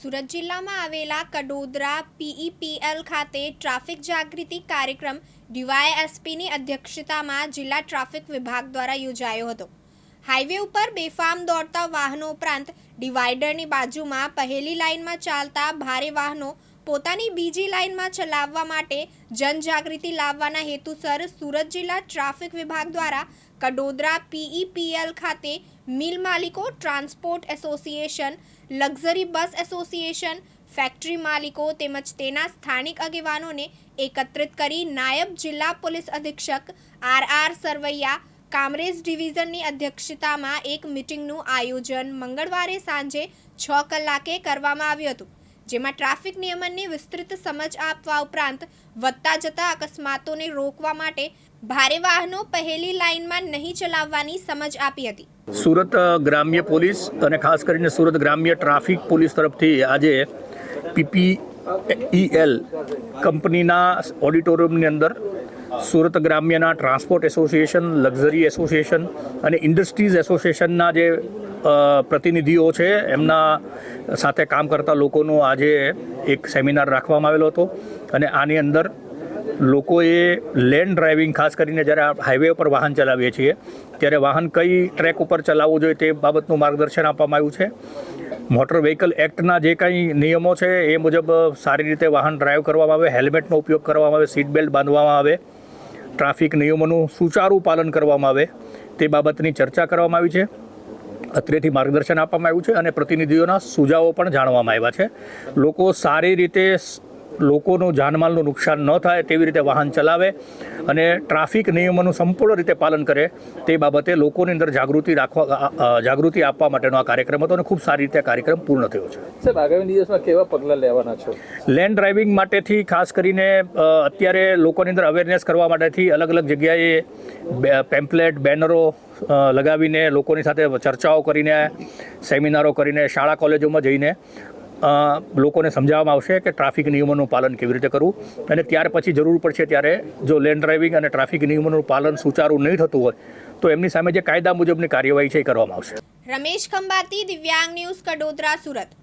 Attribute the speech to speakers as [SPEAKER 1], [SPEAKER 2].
[SPEAKER 1] સુરત જિલ્લામાં આવેલા કડોદરા પીઈપીએલ ખાતે ટ્રાફિક જાગૃતિ કાર્યક્રમ ડીવાયએસપીની અધ્યક્ષતામાં જિલ્લા ટ્રાફિક વિભાગ દ્વારા યોજાયો હતો. હાઈવે ઉપર બેફામ દોડતા વાહનો ઉપરાંત ડિવાઈડરની બાજુમાં પહેલી લાઇનમાં ચાલતા ભારે વાહનો પોતાની બીજી લાઇનમાં ચલાવવા માટે જનજાગૃતિ લાવવાના હેતુસર સુરત જિલ્લા ટ્રાફિક વિભાગ દ્વારા કડોદરા પીઈપીએલ ખાતે મિલ માલિકો transport association, luxury bus association, factory માલિકો તેમજ તેના સ્થાનિક આગેવાનોને એકત્રિત કરી નાયબ જિલ્લા પોલીસ અધિક્ષક આર આર સરવૈયા કામરેજ ડિવિઝનની અધ્યક્ષતામાં એક મિટિંગનું આયોજન મંગળવારે સાંજે છ કલાકે કરવામાં આવ્યું હતું. જેમાં ટ્રાફિક નિયમનની વિસ્તૃત સમજ આપવા ઉપરાંત વધતા જતા અકસ્માતોને રોકવા માટે ભારે વાહનો પહેલી લાઇનમાં નહીં ચલાવવાની સમજ આપી હતી.
[SPEAKER 2] સુરત ગ્રામ્ય પોલીસ અને ખાસ કરીને સુરત ગ્રામ્ય ટ્રાફિક પોલીસ તરફથી આજે પીપીઈએલ કંપનીના ઓડિટોરિયમની અંદર સુરત ગ્રામ્યના ટ્રાન્સપોર્ટ એસોસિએશન, લક્ઝરી એસોસિએશન અને ઇન્ડસ્ટ્રીઝ એસોસિએશનના જે પ્રતિનિધિઓ છે, એમના સાથે કામ કરતા લોકોનો આજે એક સેમિનાર રાખવામાં આવેલો હતો. અને આની અંદર લોકોએ લેન ડ્રાઇવિંગ, ખાસ કરીને જ્યારે હાઈવે પર વાહન ચલાવીએ છીએ, ત્યારે વાહન કઈ ટ્રેક ઉપર ચલાવવું જોઈએ તે બાબતનું માર્ગદર્શન આપવામાં આવ્યું છે. મોટર વ્હીકલ એક્ટના જે કંઈ નિયમો છે એ મુજબ સારી રીતે વાહન ડ્રાઈવ કરવામાં આવે હેલ્મેટનો ઉપયોગ કરવામાં આવે સીટ બેલ્ટ બાંધવામાં આવે ટ્રાફિક નિયમોનું સુચારું પાલન કરવામાં આવે, તે બાબતની ચર્ચા કરવામાં આવી છે. અત્રેથી માર્ગદર્શન આપવામાં આવ્યું છે અને પ્રતિનિધિઓના સુઝાવો પણ જાણવામાં આવ્યા છે. લોકો સારી રીતે લોકોનું જાનમાલનું નુકસાન ન થાય તેવી રીતે વાહન ચલાવે અને ટ્રાફિક નિયમોનું સંપૂર્ણ રીતે પાલન કરે તે બાબતે લોકોની અંદર જાગૃતિ રાખવા જાગૃતિ આપવા માટેનો આ કાર્યક્રમ હતો અને ખૂબ સારી રીતે આ કાર્યક્રમ પૂર્ણ થયો છે.
[SPEAKER 3] સાહેબ આગામી દિવસમાં કેવા પગલાં લેવાના છો?
[SPEAKER 2] લેન્ડ ડ્રાઇવિંગ માટેથી ખાસ કરીને અત્યારે લોકોની અંદર અવેરનેસ કરવા માટેથી અલગ અલગ જગ્યાએ પેમ્પલેટ બેનરો લગાવીને લોકોની સાથે ચર્ચાઓ કરીને સેમિનારો કરીને શાળા કોલેજોમાં જઈને લોકોને સમજાવવામાં આવશે કે ટ્રાફિક નિયમોનું પાલન કેવી રીતે કરવું અને ત્યાર પછી જરૂર પડશે ત્યારે જો લેન્ડ ડ્રાઇવિંગ અને ટ્રાફિક નિયમોનું પાલન સુચારું નહીં થતું હોય, તો એમની સામે જે કાયદા મુજબની કાર્યવાહી છે એ કરવામાં આવશે.
[SPEAKER 1] રમેશ ખંભાતી, દિવ્યાંગ ન્યૂઝ, કડોદરા, સુરત.